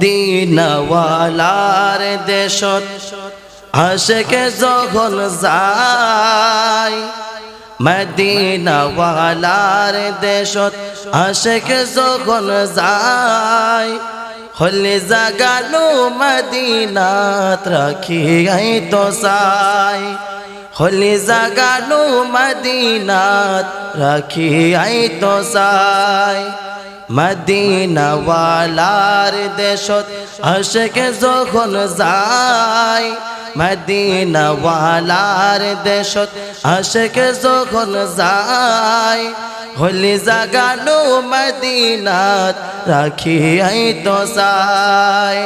মদিনাওয়ালার দেশত আশেকে যখন যায়। মদিনাওয়ালার দেশত আশেকে যখন যায়। হলে জাগানো মদিনাত রাখি আই তো সাই হলে জাগানো মদিনাত রাখি আই তো সাই মদিনাওয়ালার দেশত আশেকে যখন যায়, মদিনাওয়ালার দেশত আশেকে যখন যায়, হলি জাগানো মদিনাত রাখি আই তো সাই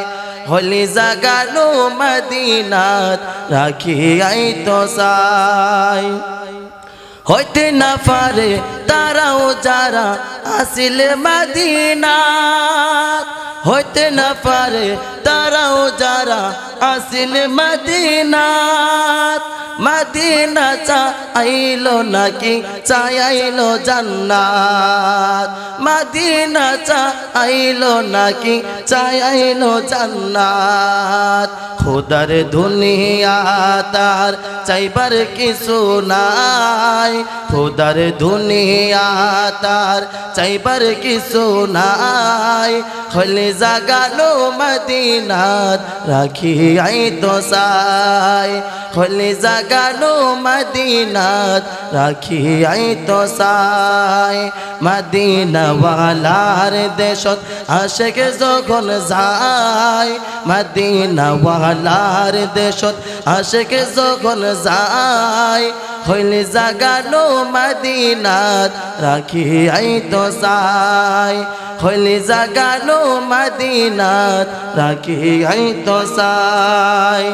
হলি জাগানো মদিনাত রাখি আই তো সাই হইতে না পারে তারাও যারা আসিলে মাদিনা হইতে না পারে তারাও যারা আসিলে মদিনাত মদিনা চা আইলো নাকি চাই আইলো জান্নাত? মদিনা চা আইলো নাকি চাই আইলো জান্নাত? খুদার দুনিয়া তার চাইবার কিছু নাই। খুদার দুনিয়া তার চাইবার কিছু নাই। হলে জাগানো মদিনাত রাখি আই তো সাই হলে জাগানো মদিনাত রাখি আই তো সাই। মদিনাওয়ালার দেশত আশেকে যখন যায়, মদিনাওয়ালার দেশত আশেকে যখন যায়, হইলে জাগানো মদিনাত রাখি আই তো সাই। হইলে জাগানো মদিনাত রাখি আই তো সাই।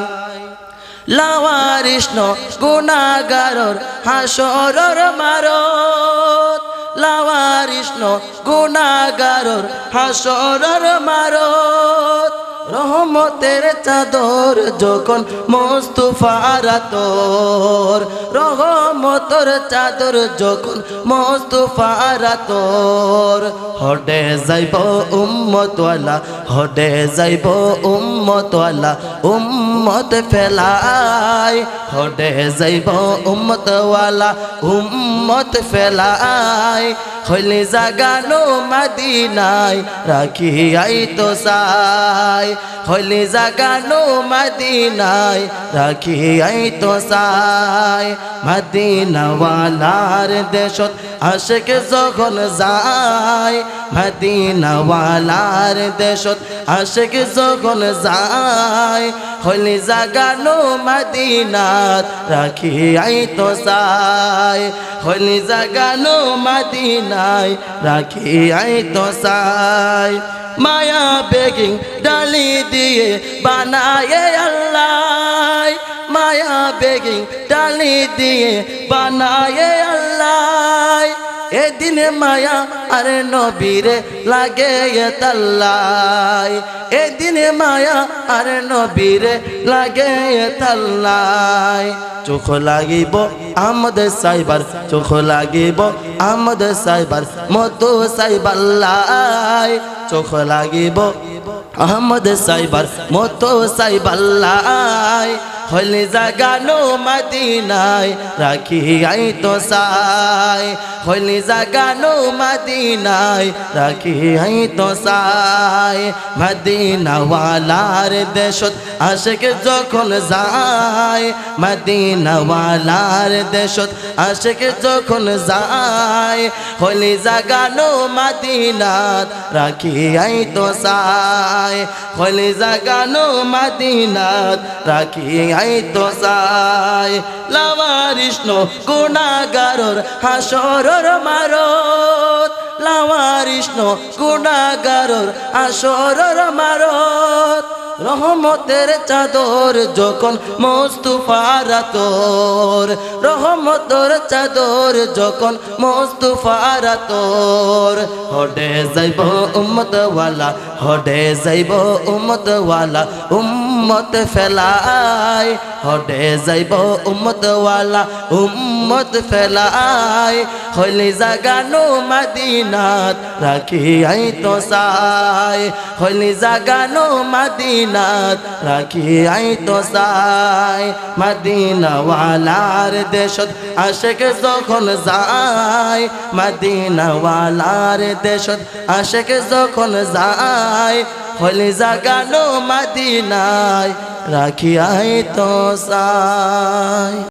লাওয়ারিষ্ণ গুণাগারর হাসরর মারত। লাওয়ারিষ্ণ গুণাগারর হাসরর মারত। রহমতের চাদর যখন মোস্তফারা তোর রহমতর চাদর যখন মোস্তফারা তোর হডে যাইব উম্মতওয়ালা হডে যাইব উম্মতওয়ালা, উম্মত ফেলাই। হডে যাইব উম্মতওয়ালা, উম্মত ফেলাই। হইলে জাগানো মদিনায় রাখি আই তো সাই হইলে জাগানো মদিনায় রাখি আই তো সাই মদিনাওয়ালার দেশত আশেকে যখন যায়, মদিনাওয়ালার দেশত আশেকে যখন যায়, হইলে জাগানো মদিনাত রাখি আই তো সাই হইলে জাগানো মদিনায় রাখি আই তো সাই মায়া বেগিং ডালি দিয়ে বানায়ে আল্লাহ। মায়া বেগিং ডালি দিয়ে বানায়ে আল্লাহ। এদিনে মায়া আর নবীরে লাগে তাল্লাই। এদিনে মায়া আর নবীরে লাগে তাল্লাই। চোখ লাগিব আমাদের সাইবার, চোখ লাগিব আমাদের সাইবার মতো সাইবাল্লাই চোখ লাগিব আহমদ সাইবার মতো সাইবাল্লাই হলে জাগানো মদিনায় রাখি আই তো সাই। হলে জাগানো মদিনায় রাখি আই তো সাই। মদিনাওয়ালার দেশত আশেক যখন যায়, মদিনাওয়ালার দেশত আশেক যখন যায় হলে জাগানো মদিনাত রাখি আই তো সাই। হলে জাগানো মদিনাত রাখি আই তো সাই লাওয়ারিষ্ণ গুণাগারর হাসরর মারত। লাওয়ারিষ্ণ গুণাগারর হাসরর মারত। রহমতের চাদর যখন মোস্তফারা তোর রহমতের চাদর যখন মোস্তফারা তোর হডে যাইব উম্মতওয়ালা হডে যাইব উম্মতওয়ালা উম্ম উম্মত ফেলাই হডে যাইব উম্মতওয়ালা, উম্মত ফেলাই। হইলে জাগানো মাদিনাত রাখি আই তো সাই হইলে জাগানো মাদিনাত রাখি আই তো সাই মাদিনাওয়ালার দেশত আশেক যখন যায়, মাদিনাওয়ালার দেশত আশেক যখন যায় হলে জাগানো মাদিনায় রাখিয়াই তো সাই।